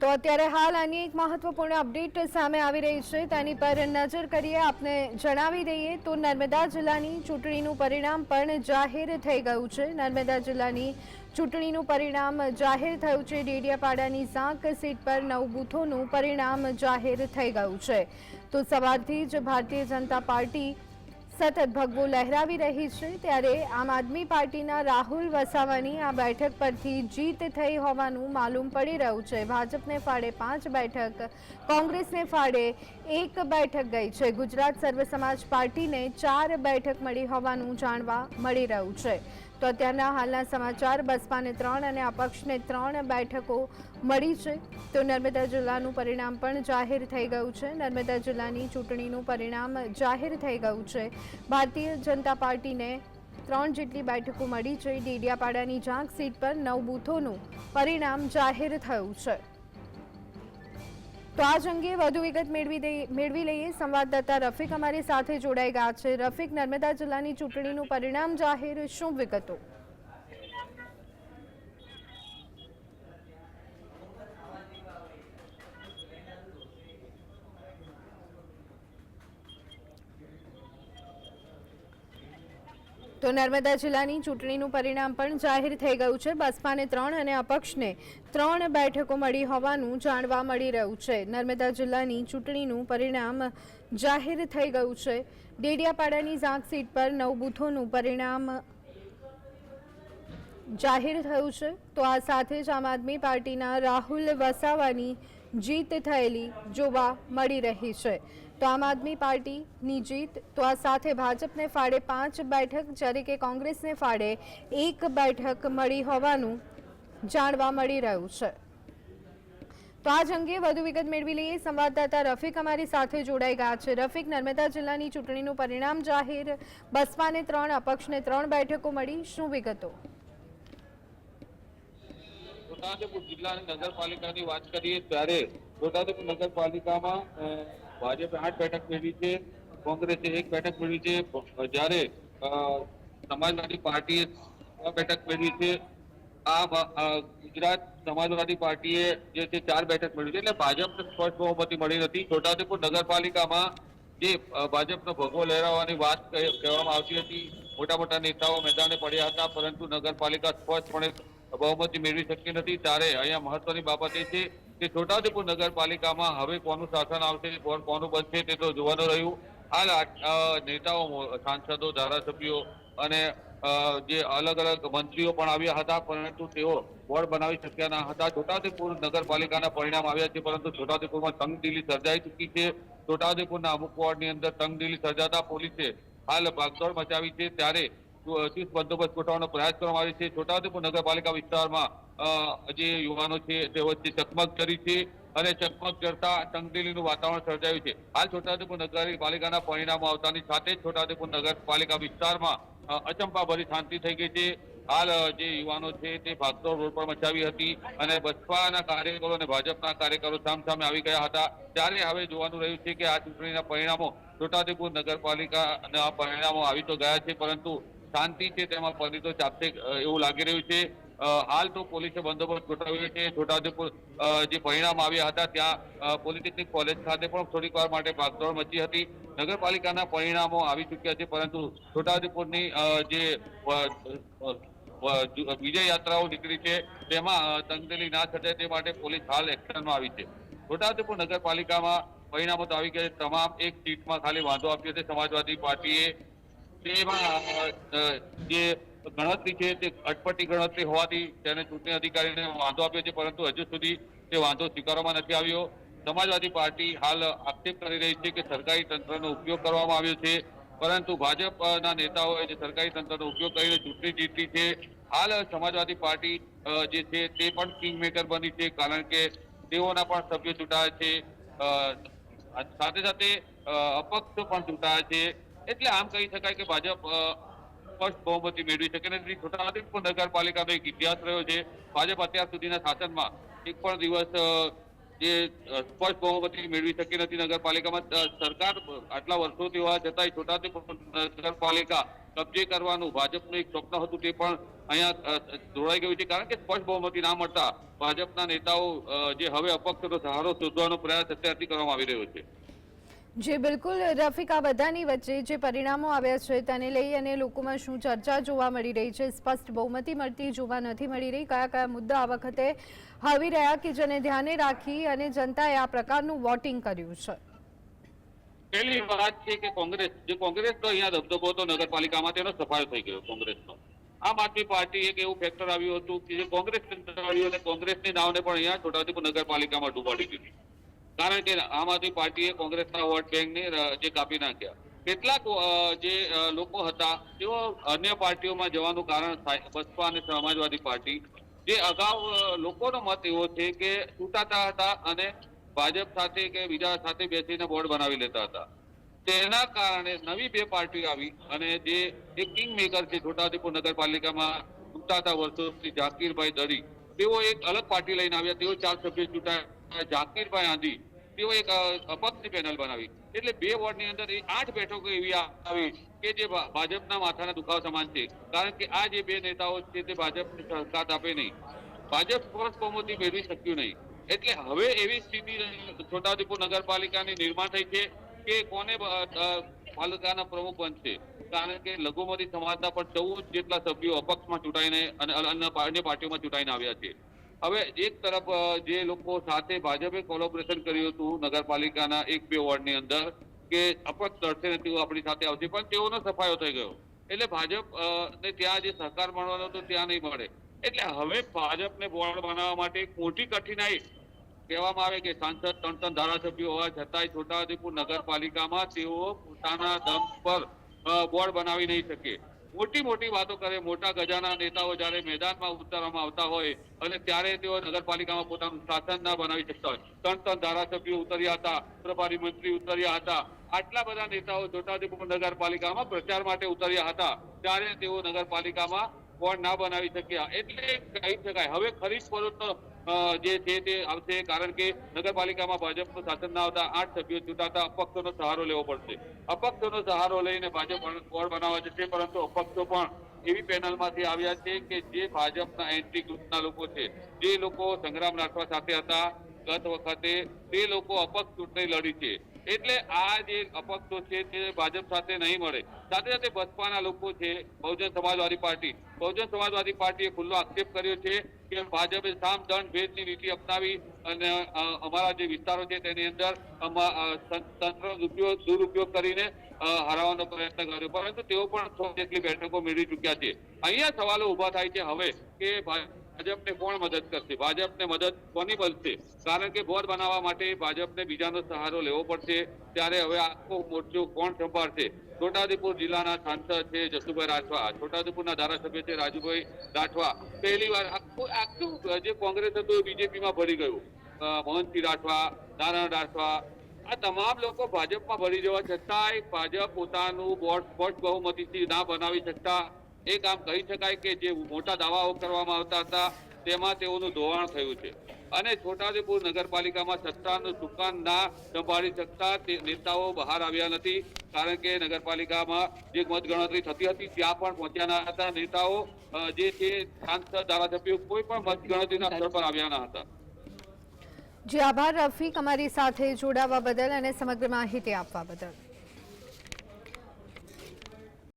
તો અત્યારે હાલ આની એક મહત્વપૂર્ણ અપડેટ સામે આવી રહી છે. તેની પર નજર કરીએ, આપને જણાવી દઈએ તો નર્મદા જિલ્લાની ચૂંટણીનું પરિણામ પણ જાહેર થઈ ગયું છે. નર્મદા જિલ્લાની ચૂંટણીનું પરિણામ જાહેર થયું છે. ડેડિયાપાડાની ઝાંક સીટ પર નવ બૂથોનું પરિણામ જાહેર થઈ ગયું છે. તો સવારથી જ ભારતીય જનતા પાર્ટી સતત ભગવો લહેરાવી રહી છે ત્યારે આમ આદમી પાર્ટીના રાહુલ વસાવાની આ બેઠક પરથી જીત થઈ હોવાનું માલુમ પડી રહ્યું છે. ભાજપને ફાળે પાંચ બેઠક, કોંગ્રેસને ફાળે એક બેઠક ગઈ છે. ગુજરાત સર્વ સમાજ પાર્ટીને ચાર બેઠક મળી હોવાનું જાણવા મળી રહ્યું છે. તો અત્યારના હાલના સમાચાર, બસપાને ત્રણ અને અપક્ષને ત્રણ બેઠકો મળી છે. તો નર્મદા જિલ્લાનું પરિણામ પણ જાહેર થઈ ગયું છે. નર્મદા જિલ્લાની ચૂંટણીનું પરિણામ જાહેર થઈ ગયું છે. ભારતીય જનતા પાર્ટીને ત્રણ જેટલી બેઠકો મળી છે. ડેડિયાપાડાની ઝાંક સીટ પર નવ બૂથોનું પરિણામ જાહેર થયું છે. તો આ જ અંગે વધુ વિગત મેળવી મેળવી લઈએ. સંવાદદાતા રફીક અમારી સાથે જોડાઈ ગયા છે. રફીક, નર્મદા જિલ્લાની ચૂંટણીનું પરિણામ જાહેર. શું વિગતો? તો નર્મદા જિલ્લાની ચૂંટણીનું પરિણામ પણ જાહેર થઈ ગયું છે. બસપાને ત્રણ અને અપક્ષને ત્રણ બેઠકો મળી હોવાનું જાણવા મળી રહ્યું છે. નર્મદા જિલ્લાની ચૂંટણીનું પરિણામ જાહેર થઈ ગયું છે. ડેડિયાપાડાની ઝાંક સીટ પર નવ બૂથોનું પરિણામ જાહેર થયું છે. તો આ સાથે જ આમ આદમી પાર્ટીના રાહુલ વસાવાની જીત થયેલી જોવા મળી રહી છે. તો આમ આદમી પાર્ટીની જીત. તો આ સાથે ભાજપને ફાળે પાંચ બેઠક, જ્યારે કે કોંગ્રેસને ફાળે એક બેઠક મળી હોવાનું જાણવા મળી રહ્યું છે. તો આજ અંગે વધુ વિગત મેળવી લઈએ. સંવાદદાતા રફીક અમારી સાથે જોડાઈ ગયા છે. રફીક, નર્મદા જિલ્લાની ચૂંટણીનું પરિણામ જાહેર. બસપાને ત્રણ, અપક્ષને ત્રણ બેઠકો મળી. શું વિગતો? છોટાઉદેપુર જિલ્લાની નગરપાલિકાની વાત કરીએ ત્યારે છોટાઉદેપુર નગરપાલિકામાં ભાજપે આઠ બેઠક મેળવી છે, કોંગ્રેસે એક બેઠક મેળવી છે જ્યારે સમાજવાદી પાર્ટીએ બેઠક મેળવી છે. આ ગુજરાત સમાજવાદી પાર્ટીએ જે છે ચાર બેઠક મેળવી છે. એટલે ભાજપને સ્પષ્ટ બહુમતી મળી નથી. છોટાઉદેપુર નગરપાલિકામાં જે ભાજપનો ભગવો લહેરાવવાની વાત કહે- કહેવામાં આવતી હતી મોટા મોટા નેતાઓ મેદાને પડ્યા હતા, પરંતુ નગરપાલિકા સ્પષ્ટપણે બહુમતી મેળવી શકી નથી. ત્યારે અહીંયા મહત્વની બાબત એ છે કે છોટાઉદેપુર નગરપાલિકામાં હવે કોનું શાસન આવશે, કોણ કોનું બનશે તે તો જોવાનું રહ્યું. હાલ નેતાઓ, સાંસદો, ધારાસભ્યો અને જે અલગ અલગ મંત્રીઓ પણ આવ્યા હતા, પરંતુ તેઓ બોર્ડ બનાવી શક્યા ન હતા. છોટાઉદેપુર નગરપાલિકાના પરિણામ આવ્યા છે, પરંતુ છોટાઉદેપુરમાં તંગદિલી સર્જાઈ ચૂકી છે. છોટાઉદેપુરના અમુક વોર્ડની અંદર તંગદિલી સર્જાતા પોલીસે હાલ ભાગદોડ મચાવી છે. ત્યારે ચુસ્ત બંદોબસ્ત ગોઠવવાનો પ્રયાસ કરવામાં આવે છે. છોટાઉદેપુર નગરપાલિકા વિસ્તારમાં જે યુવાનો છે તે વચ્ચે ચકમક કરી છે અને ચકમક કરતા તંગદિલીનું વાતાવરણ સર્જાયું છે. હાલ છોટાઉદેપુર નગરપાલિકાના પરિણામો આવતાની સાથે જ છોટાઉદેપુર નગરપાલિકા વિસ્તારમાં અચંપાભરી શાંતિ થઈ ગઈ છે. હાલ જે યુવાનો છે તે ભાગદોડ રોડ પર મચાવી હતી અને બસપાના કાર્યકરો અને ભાજપના કાર્યકરો સામસામે આવી ગયા હતા. ત્યારે હવે જોવાનું રહ્યું છે કે આ ચૂંટણીના પરિણામો છોટાઉદેપુર નગરપાલિકાના પરિણામો આવી તો ગયા છે, પરંતુ શાંતિ છે તેમાં પરિતો ચાપશે એવું લાગી રહ્યું છે. હાલ તો પોલીસે બંદોબસ્ત ગોઠવ્યો છે. છોટાઉદેપુર જે પરિણામ આવ્યા હતા, ત્યાં પોલિટેકનિક કોલેજ ખાતે પણ થોડીક વાર માટે ભાગદોડ મચી હતી. નગરપાલિકાના પરિણામો આવી ચૂક્યા છે, પરંતુ છોટાઉદેપુરની જે વિજય યાત્રાઓ નીકળી છે, તેમાં તંગદિલી ના થશે તે માટે પોલીસ હાલ એક્શનમાં આવી છે. છોટાઉદેપુર નગરપાલિકામાં પરિણામો તો આવી ગયા. તમામ એક સીટમાં ખાલી વાંધો આપ્યો છે. સમાજવાદી પાર્ટીએ તેમાં જે ગણતરી છે તે અટપટી ગણતરી હોવાથી તેને ચૂંટણી અધિકારીને વાંધો આપ્યો છે, પરંતુ હજુ સુધી તે વાંધો સ્વીકારવામાં નથી આવ્યો. સમાજવાદી પાર્ટી હાલ આક્ષેપ કરી રહી છે કે સરકારી તંત્રનો ઉપયોગ કરવામાં આવ્યો છે, પરંતુ ભાજપના નેતાઓએ જે સરકારી તંત્રનો ઉપયોગ કરીને ચૂંટણી જીતી છે, હાલ સમાજવાદી પાર્ટી જે છે તે પણ કિંગ મેકર બની છે, કારણ કે તેઓના પણ સભ્યો ચૂંટાયા છે સાથે સાથે અપક્ષ પણ ચૂંટાયા છે. એટલે આમ કહી શકાય કે ભાજપ સ્પષ્ટ બહુમતી મેળવી શકે નથી છોટાઉદેપુર નગરપાલિકાનો એક ઇતિહાસ રહ્યો છે. ભાજપ અત્યાર સુધીના શાસનમાં એક પણ દિવસ જે સ્પષ્ટ બહુમતી મેળવી શકી નથી નગરપાલિકામાં. સરકાર આટલા વર્ષોથી હોવા છતાંય છોટાઉદેપુર નગરપાલિકા કબજે કરવાનું ભાજપનું એક સ્વપ્ન હતું તે પણ અહીંયા જોડાઈ ગયું છે. કારણ કે સ્પષ્ટ બહુમતી ના મળતા ભાજપના નેતાઓ જે હવે અપક્ષનો સહારો શોધવાનો પ્રયાસ અત્યારથી કરવામાં આવી રહ્યો છે. જે બિલકુલ રફિક, આ બધાની વચ્ચે જે પરિણામો આવ્યા છે તેને લઈ અને લોકોમાં શું ચર્ચા જોવા મળી રહી છે, સ્પષ્ટ બહુમતી મળતી જોવા નથી મળી રહી. કયા કયા મુદ્દા આ વખતે આવી રહ્યા કે જેને ધ્યાને રાખી અને જનતાએ આ પ્રકારનું વોટિંગ કર્યું છે? પહેલી વાત છે કે કોંગ્રેસ, જે કોંગ્રેસનો અહીંયા ધબધબો હતો, નગરપાલિકામાં તેનો સફાયો થઈ ગયો કોંગ્રેસનો. આમ આદમી પાર્ટી એક એવું ફેક્ટર આવ્યું હતું કે જે કોંગ્રેસ આવ્યું અને કોંગ્રેસની નાવને પણ અહીંયા છોટાઉદેપુર નગરપાલિકામાં ડૂબાડી દીધી. કારણ કે આમ આદમી પાર્ટીએ કોંગ્રેસના વોટ બેંકને જે કાપી નાખ્યા. કેટલાક જે લોકો હતા, તેઓ અન્ય પાર્ટીઓમાં જવાનું કારણ બસપા અને સમાજવાદી પાર્ટી. જે અગાઉ લોકોનો મત એવો છે કે ચૂંટાતા હતા અને ભાજપ સાથે કે બીજા સાથે બેસીને બોર્ડ બનાવી લેતા હતા. તેના કારણે નવી બે પાર્ટી આવી અને જે એક કિંગ મેકર છે છોટાઉદેપુર નગરપાલિકામાં ચૂંટાતા વર્ષોથી ઝાકીરભાઈ દડી તેઓ એક અલગ પાર્ટી લઈને આવ્યા. તેઓ ચાર સભ્યો ચૂંટાયા જાકીરભાઈ આંધી, તેઓ એક અપક્ષની પેનલ બનાવી. એટલે બે વોર્ડની અંદર એ આઠ બેઠકો એવી આવી કે જે ભાજપના માથાના દુખાવા સમાન છે. કારણ કે આ જે બે નેતાઓ છે તે ભાજપને સાથ આપે નહીં. ભાજપ બહુમતી મેળવી શક્યું નહીં. એટલે હવે એવી સ્થિતિ છોટાઉદેપુર નગરપાલિકાની નિર્માણ થઈ છે કે કોને પાલિકાના પ્રમુખ બનશે. કારણ કે લઘુમતી સમાજના પણ ચૌદ જેટલા સભ્યો અપક્ષમાં ચૂંટાઈને અને અન્ય પાર્ટીઓમાં ચૂંટાઈને આવ્યા છે. હવે એક તરફ જે લોકો સાથે ભાજપે કોલોબરેશન કર્યું હતું નગરપાલિકાના એક બે વોર્ડની અંદર, કે અપક્ષ લડશે ને તેઓ આપણી સાથે આવશે, પણ તેઓનો સફાયો થઈ ગયો. એટલે ભાજપ ને ત્યાં જે સહકાર મળવાનો હતો ત્યાં નહીં મળે. એટલે હવે ભાજપને બોર્ડ બનાવવા માટે એક મોટી કઠિનાઈ કહેવામાં આવે કે સાંસદ ત્રણ ત્રણ ધારાસભ્યો હોવા છતાંય છોટાઉદેપુર નગરપાલિકામાં તેઓ પોતાના દમ પર બોર્ડ બનાવી નહીં શકે. મોટી મોટી વાતો કરે, મોટા ગજાના નેતાઓ જ્યારે મેદાનમાં ઉતારવામાં આવતા હોય અને ત્યારે તેઓ નગરપાલિકામાં પોતાનું શાસન ના બનાવી શકતા હોય. ત્રણ ત્રણ ધારાસભ્યો ઉતર્યા હતા, પ્રભારી મંત્રી ઉતર્યા હતા. આટલા બધા નેતાઓ છોટાઉદેપુર નગરપાલિકામાં પ્રચાર માટે ઉતર્યા હતા. ત્યારે તેઓ નગરપાલિકામાં બોર્ડ ના બનાવી શક્યા. એટલે કહી શકાય. હવે ખરીદ સ્વરૂપ જે છે તે આવશે. કારણ કે નગરપાલિકામાં ભાજપનું શાસન ના આવતા આઠ સભ્યો ચૂંટાતા અપક્ષોનો સહારો લેવો પડશે. અપક્ષોનો સહારો લઈને ભાજપ બોર્ડ બનાવવા જશે, પરંતુ અપક્ષો પણ એવી પેનલમાંથી આવ્યા છે કે જે ભાજપના એન્ટ્રી ગ્રુપના લોકો છે. જે લોકો સંગ્રામ રાખવા સાથે હતા, ગત વખતે તે લોકો અપક્ષ ચૂંટણી લડી છે. એટલે આ જે અપક્ષો છે તે ભાજપ સાથે નહીં મળે. સાથે સાથે બસપાના લોકો છે, બહુજન સમાજવાદી પાર્ટી. બહુજન સમાજવાદી પાર્ટીએ ખુલ્લો આક્ષેપ કર્યો છે કે ભાજપે સામ, દંડ, ભેદની નીતિ અપનાવી અને અમારા જે વિસ્તારો છે તેની અંદર અમા- તં- તંત્રનો દુરુપયોગ દુરુપયોગ કરીને હરાવવાનો પ્રયત્ન કર્યો. પરંતુ તેઓ પણ સો જેટલી બેઠકો મેળવી ચૂક્યા છે. અહીંયા સવાલો ઊભા થાય છે હવે કે ભાજપને કોણ મદદ કરશે? ભાજપને મદદ કોની મળશે? કારણ કે બોર્ડ બનાવવા માટે ભાજપને બીજાનો સહારો લેવો પડશે. ત્યારે હવે આખો મોરચો કોણ સંભાળશે? છોટાઉદેપુર જિલ્લાના સાંસદ છે જસુભાઈ રાઠવા. છોટાઉદેપુરના ધારાસભ્ય છે રાજુભાઈ રાઠવા. પહેલી વાર આખું આખું જે કોંગ્રેસ હતું એ બીજેપીમાં ભળી ગયું. મોહનસિંહ રાઠવા, નારાયણ રાઠવા. આ તમામ લોકો ભાજપમાં ભળી જવા છતાંય ભાજપ પોતાનું બોર્ડ સ્પષ્ટ બહુમતીથી ના બનાવી શકતા. એ કામ કહી શકાય કે જે મોટા દાવાઓ કરવામાં આવતા હતા. તેમાં તેઓનું ધોવાણ થયું છે. અને છોટાઉદેપુર નગરપાલિકામાં સત્તાનું દુકાન ના સંભાળી શકતા નેતાઓ બહાર આવ્યા નથી. કારણ કે નગરપાલિકામાં જે મતગણતરી થતી હતી, ત્યાં પણ પહોંચ્યા ના હતા. નેતાઓ જે છે, સાંસદ, ધારાસભ્યો કોઈ પણ મતગણતરીના સ્થળ પર આવ્યા ના હતા. જે, આભાર, રફીક, અમારી સાથે જોડાવા બદલ અને સમગ્ર માહિતી આપવા બદલ.